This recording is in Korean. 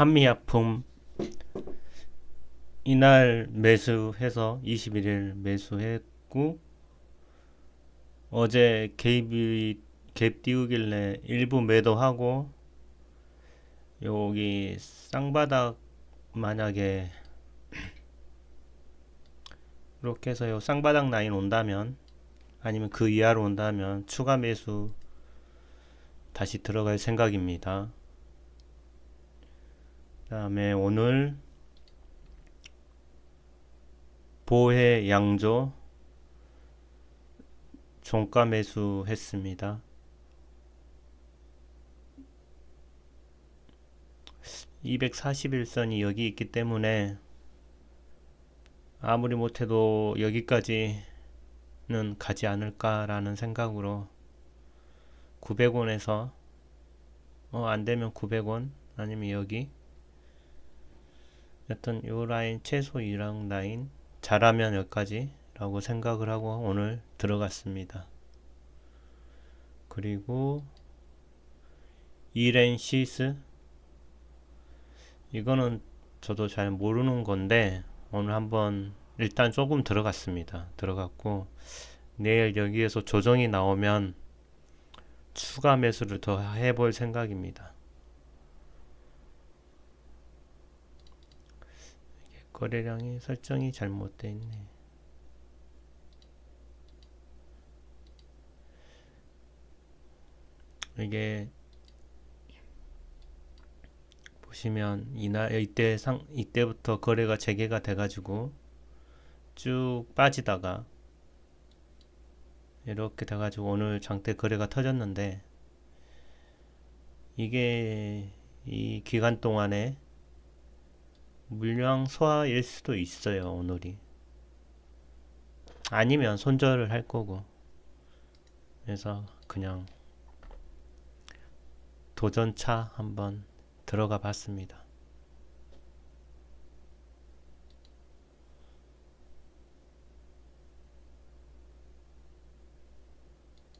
한미약품 이날 매수해서 21일 매수했고 어제 갭이 갭 띄우길래 일부 매도하고 여기 쌍바닥 만약에 이렇게 해서 요 쌍바닥 라인 온다면 아니면 그 이하로 온다면 추가 매수 다시 들어갈 생각입니다. 다음에 오늘 보해 양조 종가 매수 했습니다. 241선이 여기 있기 때문에 아무리 못해도 여기까지는 가지 않을까라는 생각으로 900원에서 어, 안되면 900원 아니면 여기 여튼 요 라인 최소 2랑 라인 잘하면 여기까지 라고 생각을 하고 오늘 들어갔습니다. 그리고 이렌 시스 이거는 저도 잘 모르는 건데 오늘 한번 일단 조금 들어갔습니다. 들어갔고 내일 여기에서 조정이 나오면 추가 매수를 더 해볼 생각입니다. 이게 거래량이 설정이 잘못되어 있네. 이게 보시면 이날 이때 상 이때부터 거래가 재개가 돼가지고 쭉 빠지다가 이렇게 돼가지고 오늘 장대 거래가 터졌는데 이게 이 기간 동안에 물량 소화일 수도 있어요 오늘이 아니면 손절을 할 거고 그래서 그냥 도전차 한번 들어가 봤습니다.